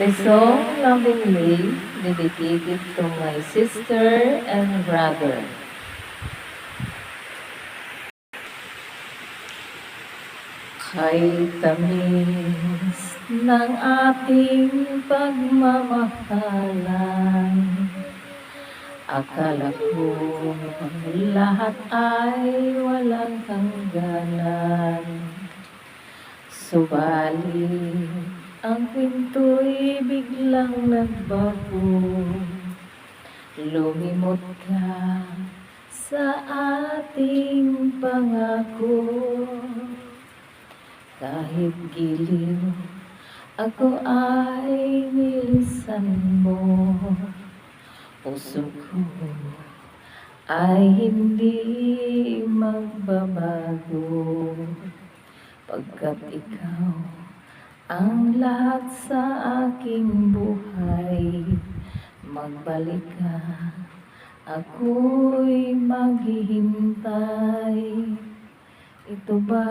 A song lovingly dedicated to my sister and brother. Kay tamis ng ating pagmamahalan Akala ko lahat ay walang hangganan Subalit ang pinto'y biglang nagbago. Lumimot ka sa ating pangako. Kahit giliw ako ay nilisan mo. Puso ko ay hindi magbabago. Pagkat ikaw ang lahat sa aking buhay Magbalik ka, ako'y maghihintay. Ito ba